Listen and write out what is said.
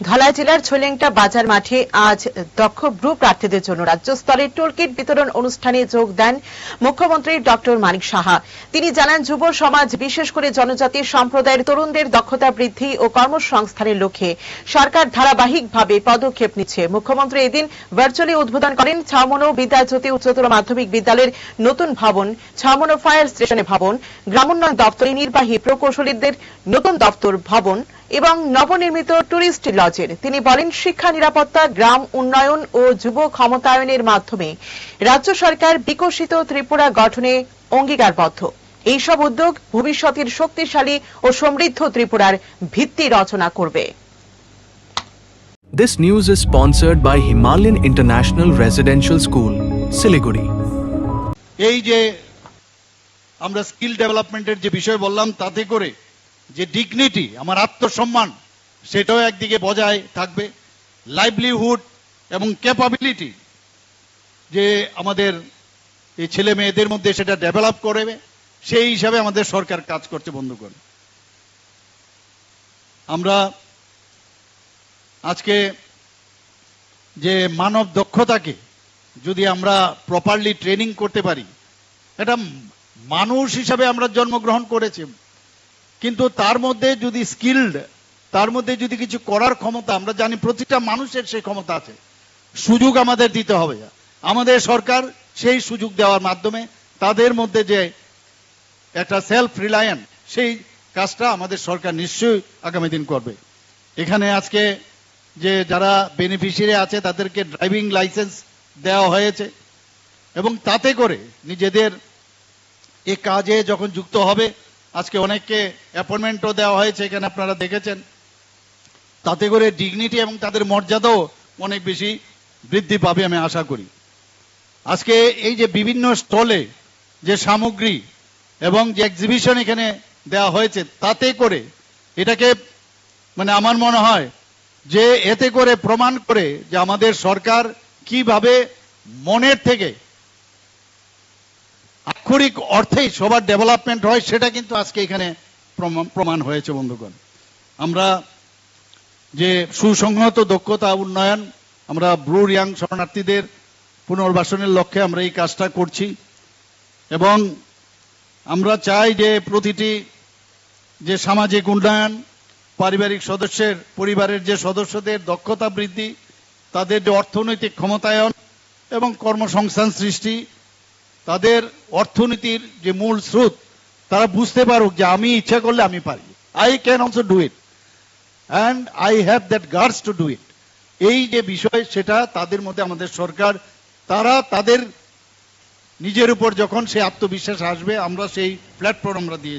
ধলাই জেলার ছলেংটা বাজার মাঠে আজ দক্ষ ব্রু প্রার্থীদের জন্য রাজ্য স্তরের টুলকিট বিতরণ অনুষ্ঠানে যোগ দেন মুখ্যমন্ত্রী ডক্টর মানিক সাহা। তিনি জানান, যুব সমাজ, বিশেষ করে জনজাতি, সম্প্রদায়ের তরুণদের দক্ষতা বৃদ্ধি ও কর্মসংস্থানের লক্ষ্যে সরকার ধারাবাহিকভাবে পদক্ষেপ নিচ্ছে। মুখ্যমন্ত্রী এদিন ভার্চুয়ালি উদ্বোধন করেন ছামনো বিদ্যাজ্যোতি উচ্চতর মাধ্যমিক বিদ্যালয়ের নতুন ভবন, ছামনো ফায়ার স্টেশনে ভবন, গ্রামোন্নয়ন দপ্তরে নির্বাহী প্রকৌশলীদের নতুন দপ্তর ভবন এবং নবনির্মিত টুরিস্ট লজের। তিনি বলেন শিক্ষা নিরাপত্তা গ্রাম উন্নয়ন ও যুব ক্ষমতায়নের মাধ্যমে রাজ্য সরকার বিকশিত ত্রিপুরা গঠনে অঙ্গীকারবদ্ধ। এইসব উদ্যোগ ভবিষ্যতের শক্তিশালী ও সমৃদ্ধ ত্রিপুরার ভিত্তি রচনা করবে। This news is sponsored by Himalayan International Residential School, Siliguri. এই যে আমরা স্কিল ডেভেলপমেন্টের যে বিষয় বললাম তাতে করে যে ডিগনিটি আমার আত্মসম্মান, সেটাও একদিকে বজায় থাকবে। লাইভলিহুড এবং ক্যাপাবিলিটি যে আমাদের এই ছেলে মেয়েদের মধ্যে সেটা ডেভেলপ করবে সেই হিসাবে আমাদের সরকার কাজ করছে বন্ধুগণ আমরা আজকে যে মানব দক্ষতাকে যদি আমরা প্রপারলি ট্রেনিং করতে পারি, এটা মানুষ হিসাবে আমরা জন্মগ্রহণ করেছি। কিন্তু তার মধ্যে যদি স্কিল্ড তার মধ্যে যদি কিছু করার ক্ষমতা, আমরা জানি প্রতিটা মানুষের সেই ক্ষমতা আছে। সুযোগ আমাদের দিতে হবে। আমাদের সরকার সেই সুযোগ দেওয়ার মাধ্যমে তাদের মধ্যে যে একটা সেলফ রিলায়েন্ট সেই কাজটা আমাদের সরকার নিশ্চয়ই আগামী দিন করবে। এখানে আজকে যে যারা বেনিফিশিয়ারি আছে, তাদেরকে ড্রাইভিং লাইসেন্স দেওয়া হয়েছে এবং তাতে করে নিজেদের এ কাজে যখন যুক্ত হবে আজকে অনেককে অ্যাপয়েন্টমেন্টও দেওয়া হয়েছে, এখানে আপনারা দেখেছেন। তাতে করে ডিগনিটি এবং তাদের মর্যাদাও অনেক বেশি বৃদ্ধি পাবে আমি আশা করি। আজকে এই যে বিভিন্ন স্টলে যে সামগ্রী এবং যে এক্সিবিশন এখানে দেওয়া হয়েছে, তাতে করে এটাকে মানে আমার মনে হয় যে এতে করে প্রমাণ করে যে আমাদের সরকার কীভাবে মনের থেকে আক্ষরিক অর্থেই সবার ডেভেলপমেন্ট হয়, সেটা কিন্তু আজকে এখানে প্রমা- প্রমাণ হয়েছে, বন্ধুগণ। আমরা যে সুসংহত দক্ষতা উন্নয়ন, আমরা ব্রু রিয়াং শরণার্থীদের পুনর্বাসনের লক্ষ্যে আমরা এই কাজটা করছি, এবং আমরা চাই যে প্রতিটি যে সামাজিক উন্নয়ন, পারিবারিক সদস্যের, পরিবারের যে সদস্যদের দক্ষতা বৃদ্ধি, তাদের যে অর্থনৈতিক ক্ষমতায়ন এবং কর্মসংস্থান সৃষ্টি তাদের অর্থনীতির যে মূল স্রোত, তারা বুঝতে পারুক যে আমি ইচ্ছা করলে আমি পারি। I can also do it and I have that guts to do it এই যে বিষয়, সেটা তাদের মধ্যে আমাদের সরকার, তারা তাদের নিজের উপর যখন সেই আত্মবিশ্বাস আসবে, আমরা সেই প্ল্যাটফর্ম আমরা দিয়ে